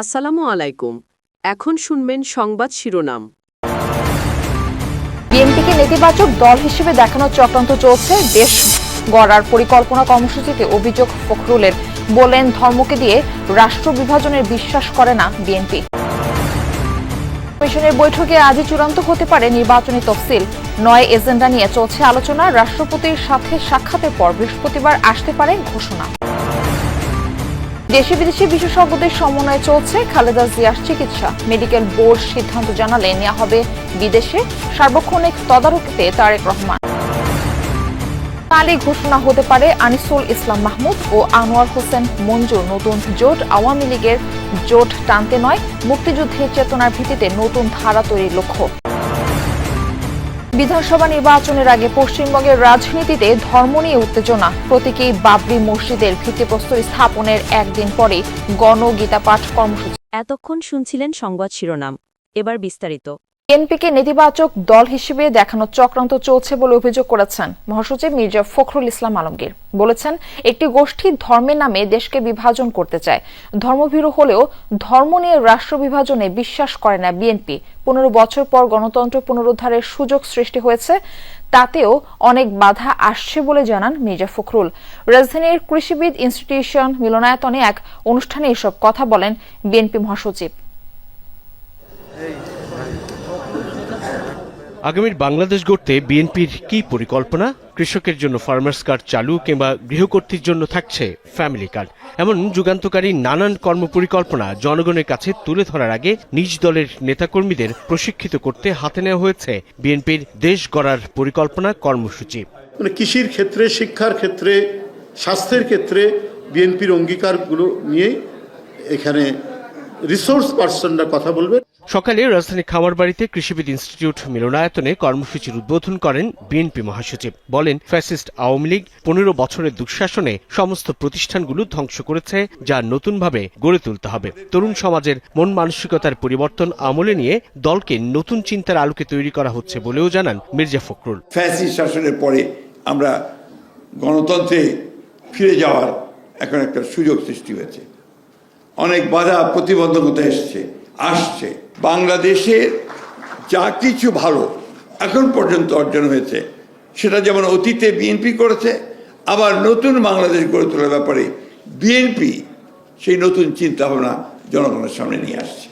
আসসালামু আলাইকুম। এখন শুনবেন সংবাদ শিরোনাম। বিএনপিকে নেতিবাচক দল হিসেবে দেখানোর চক্রান্ত চলছে। দেশ গড়ার পরিকল্পনা কর্মসূচিতে অভিযোগ ফখরুলের। বলেন, ধর্মকে দিয়ে রাষ্ট্র বিভাজনের বিশ্বাস করে না বিএনপি। কমিশনের বৈঠকে আজই চূড়ান্ত হতে পারে নির্বাচনী তফসিল। নয় এজেন্ডা নিয়ে চলছে আলোচনা। রাষ্ট্রপতির সাথে সাক্ষাতের পর বৃহস্পতিবার আসতে পারে ঘোষণা। দেশি বিদেশি বিশেষজ্ঞদের সমন্বয়ে চলছে খালেদা জিয়ার চিকিৎসা। মেডিকেল বোর্ড সিদ্ধান্ত জানালে নেওয়া হবে বিদেশে সার্বক্ষণিক তদারকিতে তারেক রহমান। কালই ঘোষণা হতে পারে আনিসুল ইসলাম মাহমুদ ও আনোয়ার হোসেন মঞ্জু নতুন জোট আওয়ামী লীগের জোট টানতে নয়, মুক্তিযুদ্ধের চেতনার ভিত্তিতে নতুন ধারা তৈরির লক্ষ্য। বিধানসভা নির্বাচনের আগে পশ্চিমবঙ্গের রাজনীতিতে ধর্ম নিয়ে উত্তেজনা। প্রতীকী বাবরি মসজিদের ভিত্তিপ্রস্তর স্থাপনের একদিন পরে গণগীতা পাঠ কর্মসূচি। এতক্ষণ শুনছিলেন সংবাদ শিরোনাম। এবার বিস্তারিত। বিএনপিকে নেতিবাচক দল হিসেবে দেখানোর চক্রান্ত চলছে বলে অভিযোগ করেছেন মহাসচিব মির্জা ফখরুল ইসলাম আলমগীর। বলেছেন, একটি গোষ্ঠী ধর্মের নামে দেশকে বিভাজন করতে চায়। ধর্মভীরু হলেও ধর্ম নিয়ে রাষ্ট্র বিভাজনে বিশ্বাস করে না বিএনপি। পনেরো বছর পর গণতন্ত্র পুনরুদ্ধারের সুযোগ সৃষ্টি হয়েছে, তাতেও অনেক বাধা আসছে বলে জানান মির্জা ফখরুল। রাজধানীর কৃষিবিদ ইনস্টিটিউশন মিলনায়তনে এক অনুষ্ঠানে এসব কথা বলেন বিএনপি মহাসচিব। আগামীর বাংলাদেশ গড়তে বিএনপির কি পরিকল্পনা? কৃষকের জন্য ফার্মার্স কার্ড চালু কিংবা গৃহকর্তীর জন্য থাকছে ফ্যামিলি কার্ড এমন যুগান্তকারী নানান কর্মপরিকল্পনা জনগণের কাছে তুলে ধরার আগে নিজ দলের নেতাকর্মীদের প্রশিক্ষিত করতে হাতে নেওয়া হয়েছে বিএনপির দেশ গড়ার পরিকল্পনা কর্মসূচি। মানে কৃষির ক্ষেত্রে, শিক্ষার ক্ষেত্রে, স্বাস্থ্যের ক্ষেত্রে বিএনপির অঙ্গীকারগুলো নিয়ে এখানে রিসোর্স পার্সনরা কথা বলবে। সকালে রাজধানী খামারবাড়িতে কৃষিবিদ ইনস্টিটিউট মিলনায়তনে কর্মসূচির উদ্বোধন করেন বিএনপি মহাসচিব। বলেন, ফ্যাসিস্ট আওয়ামী লীগ পনেরো বছরের দুঃশাসনে সমস্ত প্রতিষ্ঠানগুলো ধ্বংস করেছে, যা নতুনভাবে গড়ে তুলতে হবে। তরুণ সমাজের মন মানসিকতার পরিবর্তন আমলে নিয়ে দলকে নতুন চিন্তার আলোকে তৈরি করা হচ্ছে বলেও জানান মির্জা ফখরুল। ফ্যাসি শাসনের পরে আমরা গণতন্ত্রে ফিরে যাওয়ার এখন একটা সুযোগ সৃষ্টি হয়েছে। অনেক বাধা প্রতিবন্ধকতা এসছে। আসছে। বাংলাদেশের যা কিছু ভালো এখন পর্যন্ত অর্জন হয়েছে সেটা যেমন অতীতে বিএনপি করেছে আবার নতুন বাংলাদেশ গড়ে তোলার ব্যাপারে বিএনপি সেই নতুন চিন্তাভাবনা জনগণের সামনে নিয়ে আসছে।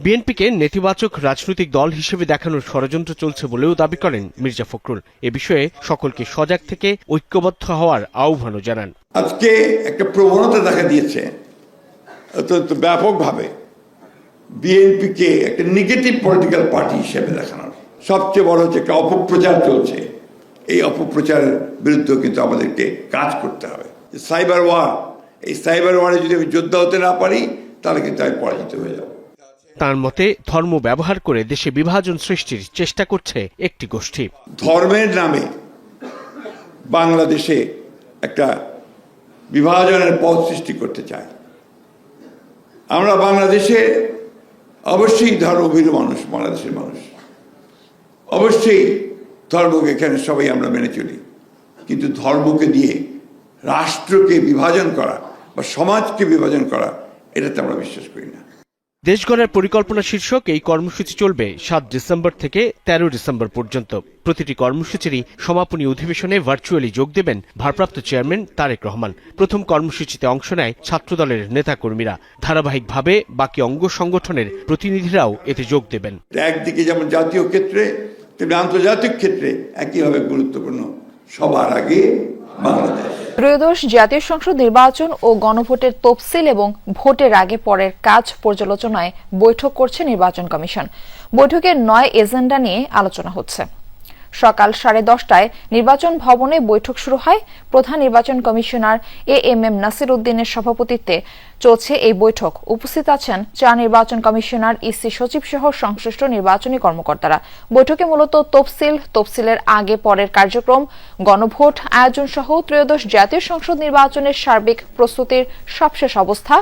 বিএনপিকে নেতিবাচক রাজনৈতিক দল হিসেবে দেখানোর ষড়যন্ত্র চলছে বলেও দাবি করেন মির্জা ফখরুল। এ বিষয়ে সকলকে সজাগ থেকে ঐক্যবদ্ধ হওয়ার আহ্বানও জানান। আজকে একটা প্রবণতা দেখা দিয়েছে অত্যন্ত ব্যাপকভাবে। বিএনপিকে একটা নেগেটিভ পলিটিক্যাল পার্টি হিসেবে দেখানোর সবচেয়ে বড় হচ্ছে একটা অপপ্রচার চলছে। এই অপপ্রচারের বিরুদ্ধেও কিন্তু আমাদেরকে কাজ করতে হবে। সাইবার ওয়ার এই সাইবার ওয়ারে যদি আমি যোদ্ধা হতে না পারি তাহলে কিন্তু আমি পরাজিত হয়ে যাব। তার মতে ধর্ম ব্যবহার করে দেশে বিভাজন সৃষ্টির চেষ্টা করছে একটি গোষ্ঠী। ধর্মের নামে বাংলাদেশে একটা বিভাজনের পথ সৃষ্টি করতে চায়। আমরা বাংলাদেশে অবশ্যই ধর্মভীর মানুষ, বাংলাদেশের মানুষ। অবশ্যই ধর্মকে এখানে সবাই আমরা মেনে চলি। কিন্তু ধর্মকে দিয়ে রাষ্ট্রকে বিভাজন করা বা সমাজকে বিভাজন করা, এটাতে আমরা বিশ্বাস করি না। দেশ গড়ার পরিকল্পনা শীর্ষক এই কর্মসূচি চলবে সাত ডিসেম্বর থেকে তেরো ডিসেম্বর পর্যন্ত। প্রতিটি কর্মসূচিরই সমাপনী অধিবেশনে ভার্চুয়ালি যোগ দেবেন ভারপ্রাপ্ত চেয়ারম্যান তারেক রহমান। প্রথম কর্মসূচিতে অংশ নেয় ছাত্রদলের নেতাকর্মীরা। ধারাবাহিকভাবে বাকি অঙ্গ সংগঠনের প্রতিনিধিরাও এতে যোগ দেবেন। একদিকে যেমন জাতীয় ক্ষেত্রে, তেমনি আন্তর্জাতিক ক্ষেত্রে একইভাবে গুরুত্বপূর্ণ সবার আগে বাংলাদেশ। ত্রয়োদশ জাতীয় সংসদ নির্বাচন ও গণভোটের তফসিল এবং ভোটের আগে পরের কাজ পর্যালোচনায় বৈঠক করছে নির্বাচন কমিশন। বৈঠকে নয় এজেন্ডা নিয়ে আলোচনা হচ্ছে। সকাল সাড়ে দশটায় নির্বাচন ভবনে বৈঠক শুরু হয়। প্রধান নির্বাচন commissioner A M M Nasir উদ্দিনের সভাপতিত্বে চলছে এই বৈঠক। উপস্থিত আছেন চা নির্বাচন কমিশনার ইসি সচিব সহ সংশ্লিষ্ট নির্বাচনী কর্মকর্তারা। বৈঠকে মূলত তফসিল, তফসিলের আগে পরের কার্যক্রম, গণভোট আয়োজন সহ ত্রয়োদশ জাতীয় সংসদ নির্বাচনের সার্বিক প্রস্তুতির সবশেষ অবস্থা,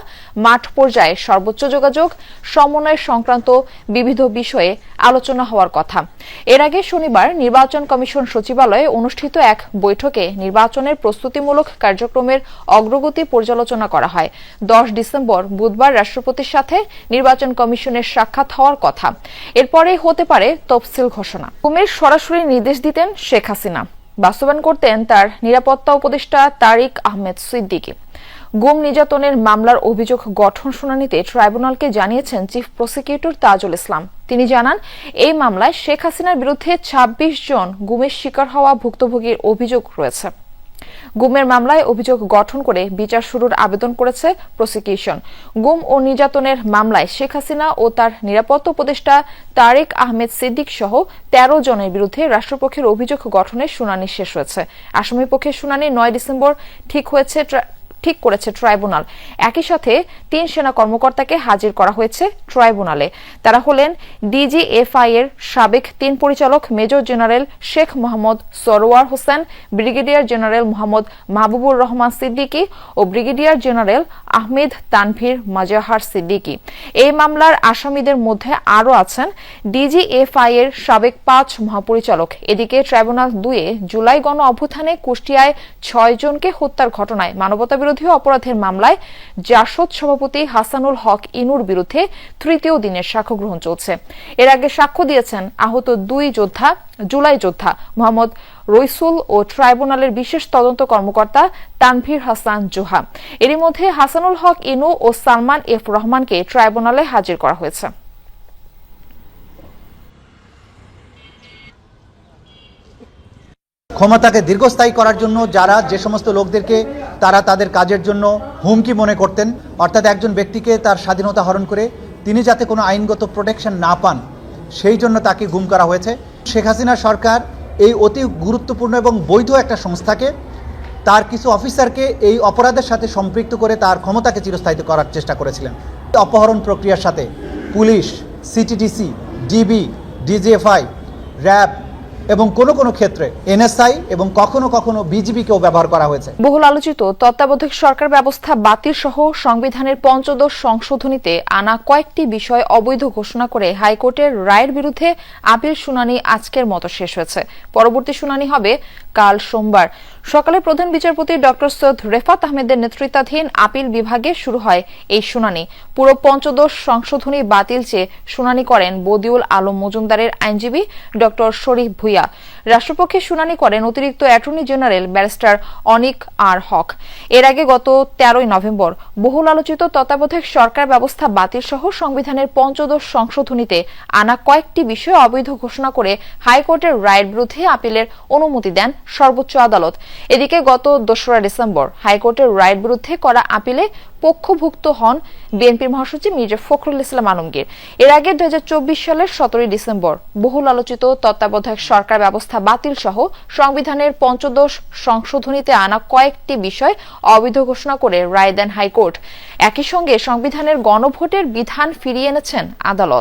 মাঠ পর্যায়ে সর্বোচ্চ যোগাযোগ, সমন্বয় সংক্রান্ত বিবিধ বিষয়ে আলোচনা হওয়ার কথা। এর আগে শনিবার নির্বাচন নির্বাচন কমিশন সচিবালয়ে অনুষ্ঠিত এক বৈঠকে নির্বাচনের প্রস্তুতিমূলক কার্যক্রমের অগ্রগতি পর্যালোচনা করা হয়। দশ ডিসেম্বর বুধবার রাষ্ট্রপতির সাথে নির্বাচন কমিশনের সাক্ষাৎ হওয়ার কথা। এরপরেই হতে পারে তফসিল ঘোষণা। কুমির সরাসরি নির্দেশ দিতেন শেখ হাসিনা। বাস্তবায়ন করতেন তার নিরাপত্তা উপদেষ্টা তারিক আহমেদ সিদ্দিকী। গুম নির্যাতনের মামলার অভিযোগ গঠন শুনানিতে ট্রাইব্যুনালকে জানিয়েছেন চিফ প্রসিকিউটর তাজুল ইসলাম। তিনি জানান, এই মামলায় শেখ হাসিনার বিরুদ্ধে ২৬ জন গুমের শিকার হওয়া ভুক্তভোগীর অভিযোগ রয়েছে। গুমের মামলায় অভিযোগ গঠন করে বিচার শুরুর আবেদন করেছে প্রসিকিউশন। গুম ও নির্যাতনের মামলায় শেখ হাসিনা ও তার নিরাপত্তা উপদেষ্টা তারেক আহমেদ সিদ্দিক সহ তেরো জনের বিরুদ্ধে রাষ্ট্রপক্ষের অভিযোগ গঠনের শুনানি শেষ হয়েছে। আসামিপক্ষের শুনানি নয় ডিসেম্বর, ঠিক হয়েছে ঠিক করেছে ট্রাইব্যুনাল। একই সাথে তিন সেনা কর্মকর্তাকে হাজির করা হয়েছে ট্রাইব্যুনালে। তারা হলেন ডিজিএফআই এর সাবেক তিন পরিচালক major general Sheikh Mohammad Sarwar Hossain, brigadier general Mohammad Mahbubur Rahman Siddiqui ও ব্রিগেডিয়ার জেনারেল আহমেদ তানভীর মাজাহার সিদ্দিকী। এই মামলার আসামিদের মধ্যে আরও আছেন ডিজিএফআই এর সাবেক পাঁচ মহাপরিচালক। এদিকে ট্রাইব্যুনাল দুয়ে জুলাই গণ অভ্যুত্থানে কুষ্টিয়ায় ছয় জনকে হত্যার ঘটনায় মানবতাবিরোধী অপরাধের মামলায় জাসদ সভাপতি হাসানুল হক ইনুর বিরুদ্ধে তৃতীয় দিনের সাক্ষ্য গ্রহণ চলছে। এর আগে সাক্ষ্য দিয়েছেন আহত দুই যোদ্ধা, জুলাই যোদ্ধা মোহাম্মদ রইসুল ও ট্রাইব্যুনালের বিশেষ তদন্ত কর্মকর্তা তানভীর হাসান জোহা। এরই মধ্যে হাসানুল হক ইনু ও সালমান এফ রহমানকে ট্রাইব্যুনালে হাজির করা হয়েছে। ক্ষমতাকে দীর্ঘস্থায়ী করার জন্য যারা যে সমস্ত লোকদেরকে তারা তাদের কাজের জন্য হুমকি মনে করতেন, অর্থাৎ একজন ব্যক্তিকে তার স্বাধীনতা হরণ করে তিনি যাতে কোনো আইনগত প্রোটেকশন না পান, সেই জন্য তাকে গুম করা হয়েছে। শেখ হাসিনা সরকার এই অতি গুরুত্বপূর্ণ এবং বৈধ একটা সংস্থাকে তার কিছু অফিসারকে এই অপরাধের সাথে সম্পৃক্ত করে তার ক্ষমতাকে চিরস্থায়িত করার চেষ্টা করেছিলেন। অপহরণ প্রক্রিয়ার সাথে police, CTDC, DB, DGFI, RAB এবং কোন কোন ক্ষেত্রে এনএসআই এবং কখনো কখনো বিজিবিকেও ব্যবহার করা হয়েছে। বহুল আলোচিত তত্ত্বাবধায়ক সরকার ব্যবস্থা বাতিল সহ সংবিধানের পঞ্চদশ সংশোধনীতে আনা কয়েকটি বিষয় অবৈধ ঘোষণা করে হাইকোর্টের রায়ের বিরুদ্ধে আপিল শুনানি আজকের মতো শেষ হয়েছে। পরবর্তী শুনানি হবে কাল সোমবার। সকালে প্রধান বিচারপতি ডক্টর সৈয়দ রেফাত আহমেদের নেতৃত্বাধীন আপিল বিভাগে শুরু হয় এই শুনানি। পুরো পঞ্চদশ সংশোধনী বাতিল চেয়ে শুনানি করেন বদিউল আলম মজুমদারের আইনজীবী ডক্টর শরীফ ভুইয়া। রাষ্ট্রপক্ষে শুনানি করেন অতিরিক্ত attorney general barrister Anik R Haq. এর আগে গত তেরোই নভেম্বর বহুল আলোচিত তত্ত্বাবধায়ক সরকার ব্যবস্থা বাতিল সহ সংবিধানের পঞ্চদশ সংশোধনীতে আনা কয়েকটি বিষয় অবৈধ ঘোষণা করে হাইকোর্টের রায়ের বিরুদ্ধে আপিলের অনুমতি দেন সর্বোচ্চ আদালত। এদিকে গত দোসরা ডিসেম্বর হাইকোর্টের রায়ের বিরুদ্ধে করা আপিলে পক্ষভুক্ত হন বিএনপির মহাসচিব মির্জা ফখরুল ইসলাম আলমগীর। এর আগে দুই হাজার চব্বিশ সালের সতেরোই ডিসেম্বর বহুল আলোচিত তত্ত্বাবধায়ক সরকার ব্যবস্থা বাতিল সহ সংবিধানের পঞ্চদশ সংশোধনীতে আনা কয়েকটি বিষয় অবৈধ ঘোষণা করে রায় দেন হাইকোর্ট। একই সঙ্গে সংবিধানের গণভোটের বিধান ফিরিয়ে এনেছেন আদালত।